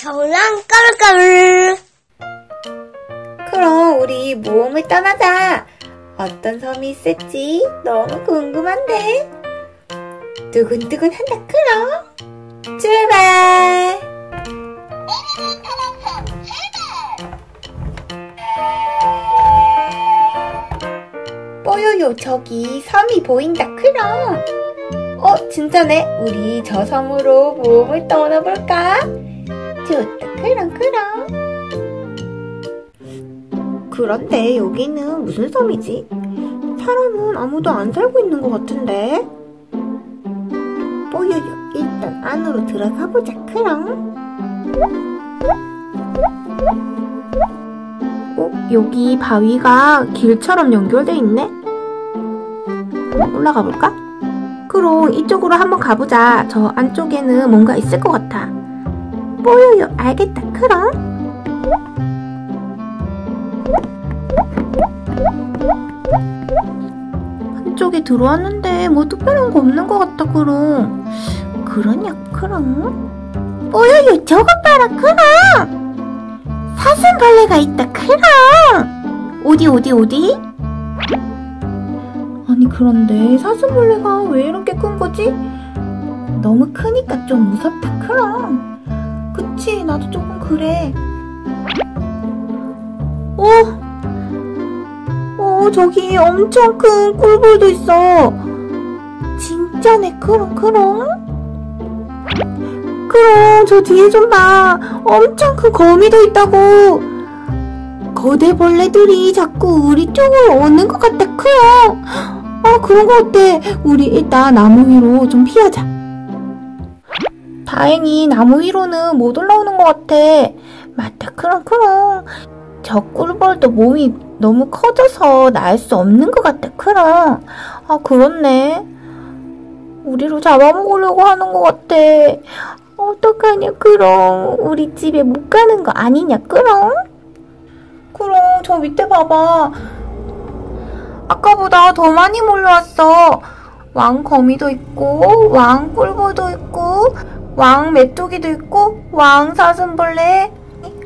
저랑 까르까르. 그럼 우리 모험을 떠나자. 어떤 섬이 있을지 너무 궁금한데. 두근두근 한다 크롱. 출발. 뽀요요 저기 섬이 보인다 크롱. 어 진짜네. 우리 저 섬으로 모험을 떠나볼까? 좋다 크롱 크롱. 그런데 여기는 무슨 섬이지? 사람은 아무도 안 살고 있는 것 같은데? 뽀요요, 일단 안으로 들어가 보자, 크롱. 어, 여기 바위가 길처럼 연결돼 있네? 올라가 볼까? 크롱, 이쪽으로 한번 가보자. 저 안쪽에는 뭔가 있을 것 같아. 뽀요요, 알겠다, 크롱. 한쪽에 들어왔는데 뭐 특별한 거 없는 것 같다 그럼. 그러냐 그럼? 뽀요요. 저것 봐라 그럼. 사슴벌레가 있다 그럼. 어디 어디 어디? 아니 그런데 사슴벌레가 왜 이렇게 큰 거지? 너무 크니까 좀 무섭다 그럼 그치 나도 조금 그래 어 어, 저기 엄청 큰 꿀벌도 있어. 진짜네, 크롱, 크롱. 크롱, 저 뒤에 좀 봐. 엄청 큰 거미도 있다고. 거대 벌레들이 자꾸 우리 쪽으로 오는 것 같다, 크롱. 아, 그런 거 어때? 우리 일단 나무 위로 좀 피하자. 다행히 나무 위로는 못 올라오는 것 같아. 맞다, 크롱, 크롱. 저 꿀벌도 몸이 너무 커져서 날 수 없는 것 같다, 크롱. 아, 그렇네. 우리로 잡아먹으려고 하는 것 같아. 어떡하냐, 크롱. 우리 집에 못 가는 거 아니냐, 크롱? 크롱, 저 밑에 봐봐. 아까보다 더 많이 몰려왔어. 왕거미도 있고, 왕꿀벌도 있고, 왕 메뚜기도 있고, 왕 사슴벌레,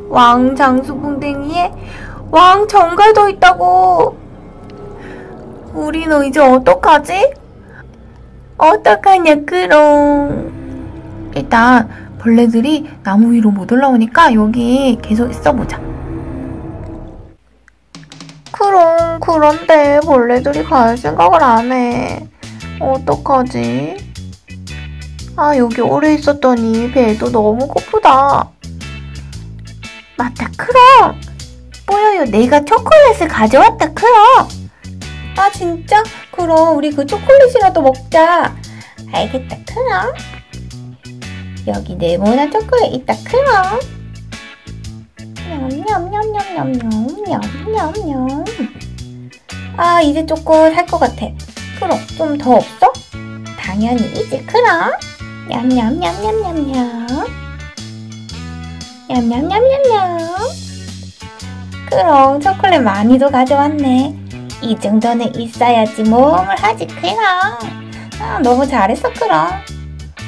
왕장수풍뎅이에 왕 정갈도 있다고. 우리는 이제 어떡하지? 어떡하냐, 그럼. 일단 벌레들이 나무 위로 못 올라오니까 여기 계속 있어보자. 그럼 그런데 벌레들이 갈 생각을 안 해. 어떡하지? 아 여기 오래 있었더니 배도 너무 고프다. 맞다, 크롱! 뽀요요, 내가 초콜릿을 가져왔다, 크롱! 아, 진짜? 그럼 우리 그 초콜릿이라도 먹자. 알겠다, 크롱. 여기 네모난 초콜릿 있다, 크롱. 냠냠냠냠냠냠냠냠. 아, 이제 조금 살 것 같아. 크롱, 좀 더 없어? 당연히 이제 크롱. 냠냠냠냠냠냠. 냠냠냠냠냠. 그럼 초콜릿 많이도 가져왔네. 이 정도는 있어야지 모험을 하지 크롱. 아, 너무 잘했어 크롱.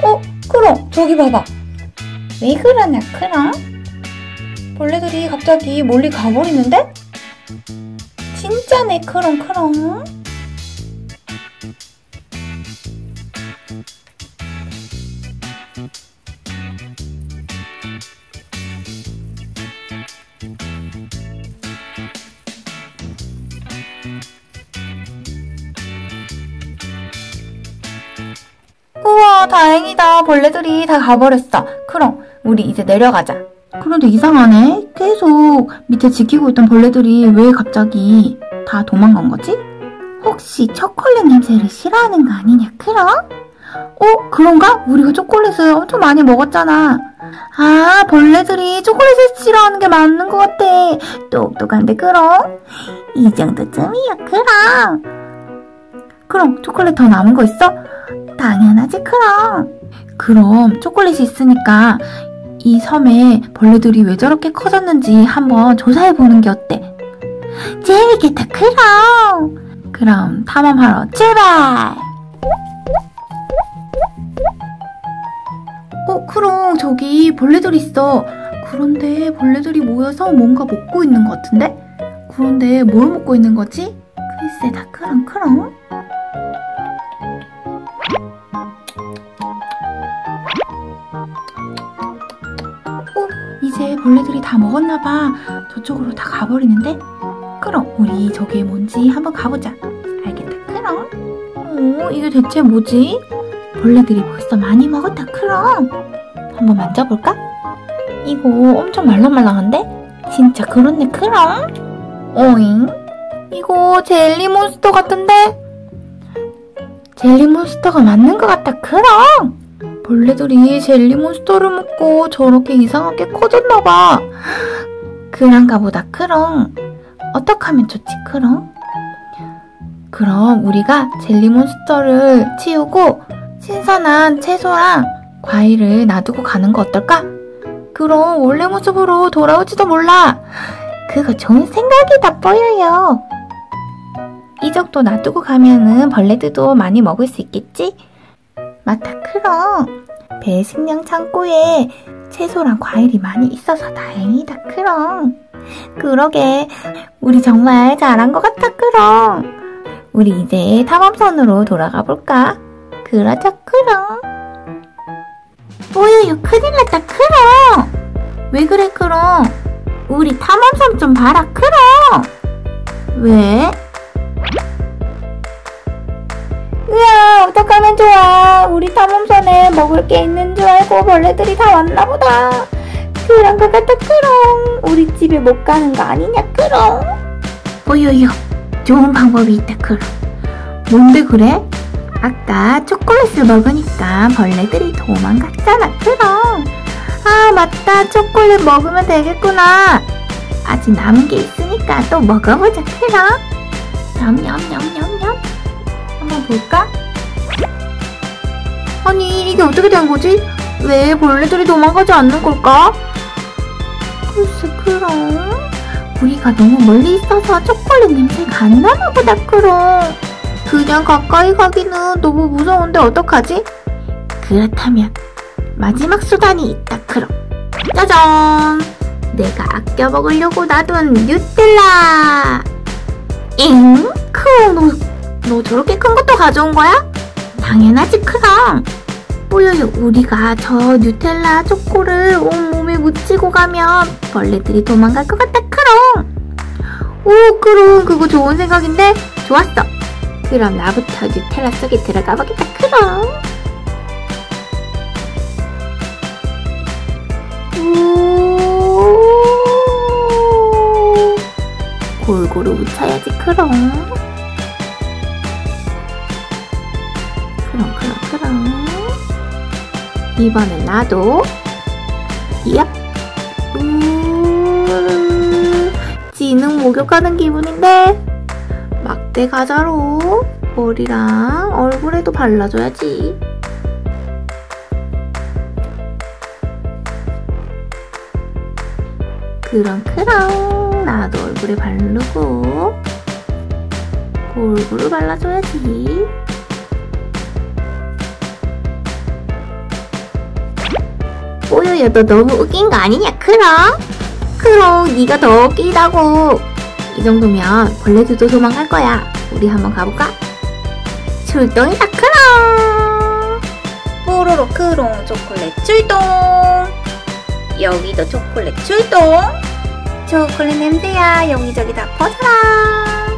어 크롱 저기 봐봐. 왜 그러냐 크롱? 벌레들이 갑자기 멀리 가버리는데? 진짜네 크롱 크롱. 다행이다 벌레들이 다 가버렸어 크롱 우리 이제 내려가자 그런데 이상하네 계속 밑에 지키고 있던 벌레들이 왜 갑자기 다 도망간 거지? 혹시 초콜릿 냄새를 싫어하는 거 아니냐 크롱? 어 그런가? 우리가 초콜릿을 엄청 많이 먹었잖아 아 벌레들이 초콜릿을 싫어하는 게 맞는 것 같아 똑똑한데 크롱? 이 정도쯤이야 크롱 크롱 초콜릿 더 남은 거 있어? 당연하지 그럼. 그럼 초콜릿이 있으니까 이 섬에 벌레들이 왜 저렇게 커졌는지 한번 조사해 보는 게 어때? 재밌겠다 그럼. 그럼 탐험하러 출발. 어, 크롱 저기 벌레들 있어. 그런데 벌레들이 모여서 뭔가 먹고 있는 것 같은데? 그런데 뭘 먹고 있는 거지? 글쎄 다 크렁크렁. 벌레들이 다 먹었나봐. 저쪽으로 다 가버리는데? 그럼 우리 저게 뭔지 한번 가보자. 알겠다. 크렁. 어, 이게 대체 뭐지? 벌레들이 벌써 많이 먹었다. 크렁. 한번 만져볼까? 이거 엄청 말랑말랑한데? 진짜 그렇네. 크렁. 오잉. 이거 젤리 몬스터 같은데? 젤리 몬스터가 맞는 것 같다. 크렁. 벌레들이 젤리 몬스터를 먹고 저렇게 이상하게 커졌나봐. 그런가 보다. 크렁. 어떻게 하면 좋지, 크롱? 그럼 우리가 젤리 몬스터를 치우고 신선한 채소랑 과일을 놔두고 가는 거 어떨까? 그럼 원래 모습으로 돌아올지도 몰라. 그거 좋은 생각이다 보여요. 이 정도 놔두고 가면은 벌레들도 많이 먹을 수 있겠지? 맞다, 크롱. 배 식량 창고에 채소랑 과일이 많이 있어서 다행이다, 크롱. 그러게, 우리 정말 잘한 것 같아, 크롱. 우리 이제 탐험선으로 돌아가 볼까? 그러자, 크롱. 뽀요요, 큰일 났다, 크롱. 왜 그래, 크롱? 우리 탐험선 좀 봐라, 크롱. 왜? 좋아. 우리 탐험선에 먹을 게 있는 줄 알고 벌레들이 다 왔나 보다. 그런 것 같아, 크롱. 우리 집에 못 가는 거 아니냐, 크롱. 오요요, 좋은 방법이 있다, 크롱. 뭔데 그래? 아까 초콜릿을 먹으니까 벌레들이 도망갔잖아, 크롱. 아, 맞다. 초콜릿 먹으면 되겠구나. 아직 남은 게 있으니까 또 먹어보자, 크롱. 냠냠냠냠냠. 한번 볼까? 아니, 이게 어떻게 된 거지? 왜 벌레들이 도망가지 않는 걸까? 글쎄, 그럼. 우리가 너무 멀리 있어서 초콜릿 냄새가 안 나나 보다, 그럼. 그냥 가까이 가기는 너무 무서운데 어떡하지? 그렇다면 마지막 수단이 있다, 그럼. 짜잔! 내가 아껴 먹으려고 놔둔 뉴텔라! 잉? 크롱, 너, 너 저렇게 큰 것도 가져온 거야? 당연하지, 크롱. 뽀요요, 우리가 저 뉴텔라 초코를 온몸에 묻히고 가면 벌레들이 도망갈 것 같다, 크롱. 오, 크롱, 그거 좋은 생각인데? 좋았어. 그럼 나부터 뉴텔라 속에 들어가 보겠다, 크롱. 오, 골고루 묻혀야지. 크롱, 이번엔 나도. 얍. 우... 지능 목욕하는 기분인데 막대 가자로 머리랑 얼굴에도 발라줘야지. 그럼 그럼. 나도 얼굴에 바르고 골고루 발라줘야지. 뽀요야 너 너무 웃긴 거 아니냐? 크롱? 크롱 네가 더 웃기다고. 이 정도면 벌레들도 도망갈 거야. 우리 한번 가볼까? 출동이다 크롱 뽀로로 크롱 초콜릿 출동! 여기도 초콜릿 출동! 초콜릿 냄새야 여기저기 다 퍼져라!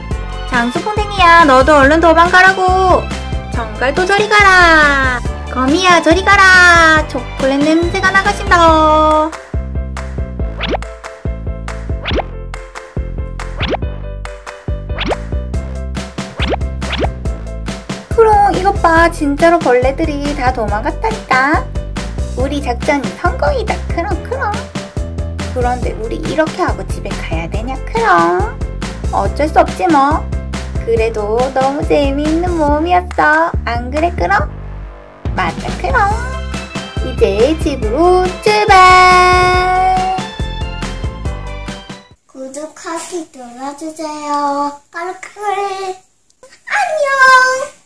장수풍뎅이야 너도 얼른 도망가라고! 정갈 도 저리 가라 거미야 저리 가라. 초콜릿 냄새가 나가신다. 크롱 이것 봐. 진짜로 벌레들이 다 도망갔다니까. 우리 작전이 성공이다. 크롱 크롱 그런데 우리 이렇게 하고 집에 가야 되냐? 크롱 어쩔 수 없지 뭐. 그래도 너무 재미있는 모험이었어. 안 그래 크롱? 맞다 크롱 이제 집으로 출발 구독하기 눌러주세요. 까르크를 안녕.